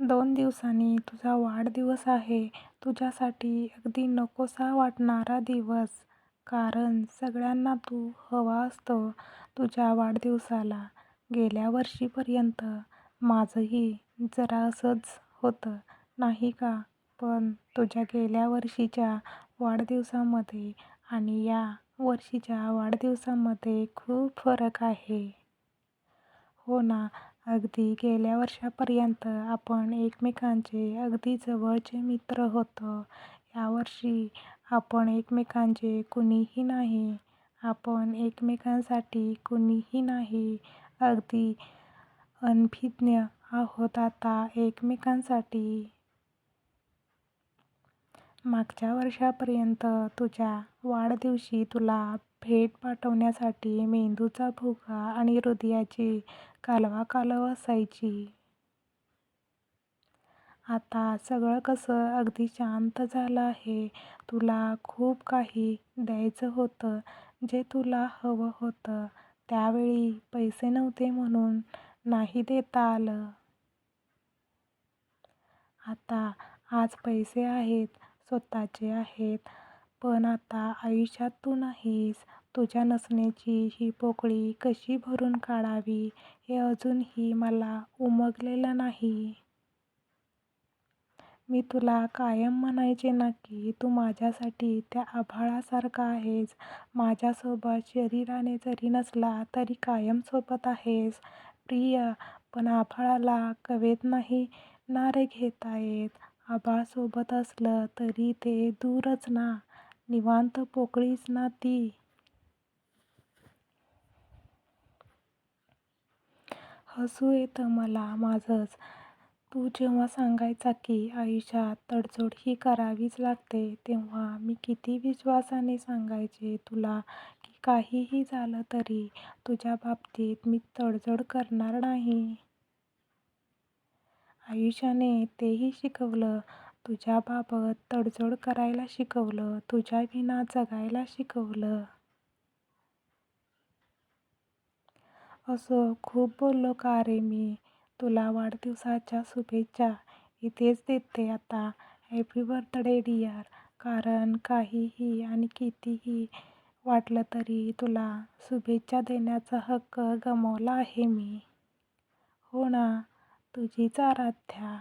दोन दिवसांनी तुझा वाढदिवस आहे. तुझ्यासाठी अगदी नकोसा वाटणारा दिवस. कारण सगळ्यांना तू हवा असतो तुझ्या वाढदिवसाला. गेल्या वर्षीपर्यंत माझंही जरा असंच होतं नाही का? पण तुझ्या गेल्या वर्षीच्या वाढदिवसामध्ये आणि या वर्षीच्या वाढदिवसामध्ये खूप फरक आहे. हो ना? अगदी गेल्या वर्षापर्यंत आपण एकमेकांचे अगदी जवळचे मित्र होतो. यावर्षी आपण एकमेकांचे कुणीही नाही. आपण एकमेकांसाठी कुणीही नाही. अगदी अनभिज्ञ आहोत आता एकमेकांसाठी. मागच्या वर्षापर्यंत तुझ्या वाढदिवशी तुला भेट पाठवण्यासाठी मेंदूचा भुगा आणि हृदयाची कालवाकालव असायची. आता सगळं कसं अगदी शांत झालं आहे. तुला खूप काही द्यायचं होतं जे तुला हवं होतं. त्यावेळी पैसे नव्हते म्हणून नाही देता आलं. आता आज पैसे आहेत. स्वतःचे आहेत. पण आता आयुष्यात तू नाहीस. तुझ्या नसण्याची ही पोकळी कशी भरून काढावी हे अजूनही मला उमगलेलं नाही. मी तुला कायम म्हणायचे ना की तू माझ्यासाठी त्या आभाळासारखा आहेस. माझ्यासोबत शरीराने जरी नसला तरी कायम सोबत आहेस. प्रिय, पण आभाळाला कवेत नाही ना रे घेता येत. आभाळ सोबत असलं तरी ते दूरच ना. निवांत पोकळीच ना ती. हसू येतं मला माझंच. तू जेव्हा सांगायचा की आयुष्यात तडजोड ही करावीच लागते तेव्हा मी किती विश्वासाने सांगायचे तुला की काहीही झालं तरी तुझ्या बाबतीत मी तडजोड करणार नाही. आयुष्याने तेही शिकवलं. तुझ्याबाबत तडजोड करायला शिकवलं. तुझ्याविना जगायला शिकवलं. असो, खूप बोललो का रे मी? तुला वाढदिवसाच्या शुभेच्छा इथेच देते आता. Happy birthday dear. कारण काहीही आणि कितीही वाटलं तरी तुला शुभेच्छा देण्याचा हक्क गमावला आहे मी. हो ना? तुझीच आराध्या.